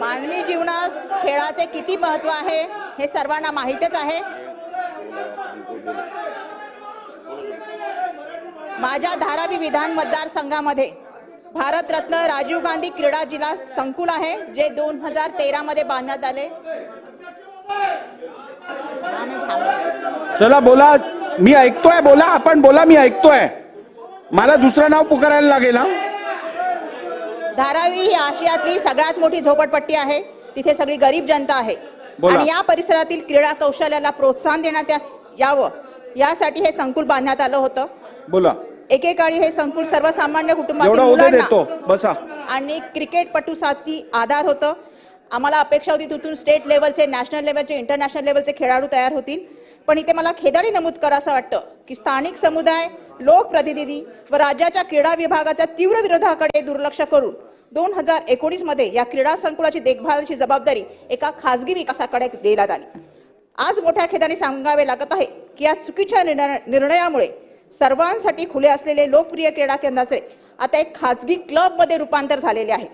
मानवी जीवनात खेळाचे किती महत्त्व आहे हे सर्वांना माहीतच आहे. माझ्या धारावी विधान मतदारसंघामध्ये भारतरत्न राजीव गांधी क्रीडा जिल्हा संकुल आहे जे दोन हजार तेरामध्ये बांधण्यात आले. चला बोला मी ऐकतोय बोला आपण बोला मी ऐकतोय. मला दुसरं नाव पुकारायला लागेल हा? धारावी ही आशियातली सगळ्यात मोठी झोपडपट्टी आहे. तिथे सगळी गरीब जनता आहे. आणि या परिसरातील क्रीडा कौशल्याला प्रोत्साहन देण्यात यावं यासाठी हे संकुल बांधण्यात आलं होतं. बोला. एकेकाळी हे संकुल सर्वसामान्य कुटुंबातील मुलांना आणि क्रिकेटपटूसाठी आधार होतं. आम्हाला अपेक्षा होती तिथून स्टेट लेवलचे नॅशनल लेवलचे इंटरनॅशनल लेवलचे खेळाडू तयार होतील. पण इथे मला खेदाडी नमूद करावं वाटतं की स्थानिक समुदाय लोकप्रतिनिधी व राज्याच्या क्रीडा विभागाच्या तीव्र विरोधाकडे दुर्लक्ष करून दोन हजार एकोणीसमध्ये या क्रीडा संकुलाची देखभालची जबाबदारी एका खासगी विकासाकडे देण्यात आली. आज मोठ्या खेदाने सांगावे लागत आहे की या चुकीच्या निर्णय- निर्णयामुळे सर्वांसाठी खुले असलेले लोकप्रिय क्रीडा केंद्राचे आता एक खाजगी क्लबमध्ये रूपांतर झालेले आहे.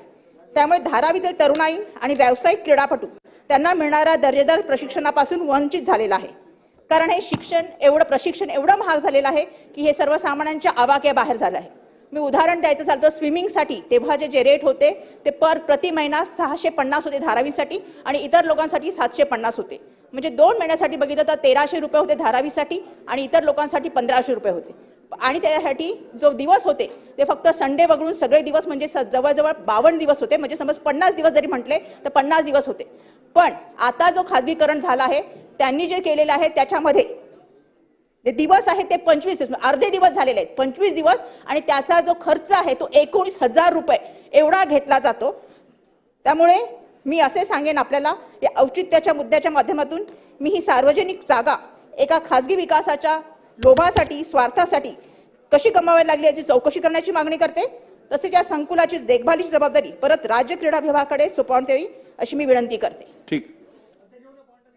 त्यामुळे धारावीतील तरुणाई आणि व्यावसायिक क्रीडापटू त्यांना मिळणाऱ्या दर्जेदार प्रशिक्षणापासून वंचित झालेला आहे. कारण हे शिक्षण एवढं प्रशिक्षण एवढं महाग झालेलं आहे की हे सर्वसामान्यांच्या आवाक्याबाहेर झालं आहे. मी उदाहरण द्यायचं झालं तर स्विमिंगसाठी तेव्हा जे जे रेट होते ते पर प्रति महिना सहाशे पन्नास होते धारावीसाठी आणि इतर लोकांसाठी सातशे पन्नास होते. म्हणजे दोन महिन्यासाठी बघितलं तर तेराशे रुपये होते धारावीसाठी आणि इतर लोकांसाठी पंधराशे रुपये होते. आणि त्यासाठी जो दिवस होते ते फक्त संडे वगळून सगळे दिवस म्हणजे स- जवळजवळ बावन्न दिवस होते. म्हणजे समज पन्नास दिवस जरी म्हटले तर पन्नास दिवस होते. पण आता जो खाजगीकरण झाला आहे त्यांनी जे केलेलं आहे त्याच्यामध्ये. जे दिवस आहेत ते पंचवीस दिवस अर्धे दिवस झालेले आहेत पंचवीस दिवस. आणि त्याचा जो खर्च आहे तो एकोणीस हजार रुपये एवढा घेतला जातो. त्यामुळे मी असे सांगेन आपल्याला या औचित्याच्या मुद्द्याच्या माध्यमातून मी ही सार्वजनिक जागा एका खाजगी विकासाच्या लोभासाठी स्वार्थासाठी कशी कमावायला लागली याची चौकशी करण्याची मागणी करते. तसेच या संकुलाची देखभालीची जबाबदारी परत राज्य क्रीडा विभागाकडे सोपवण्यात यावी अशी मी विनंती करते. ठीक.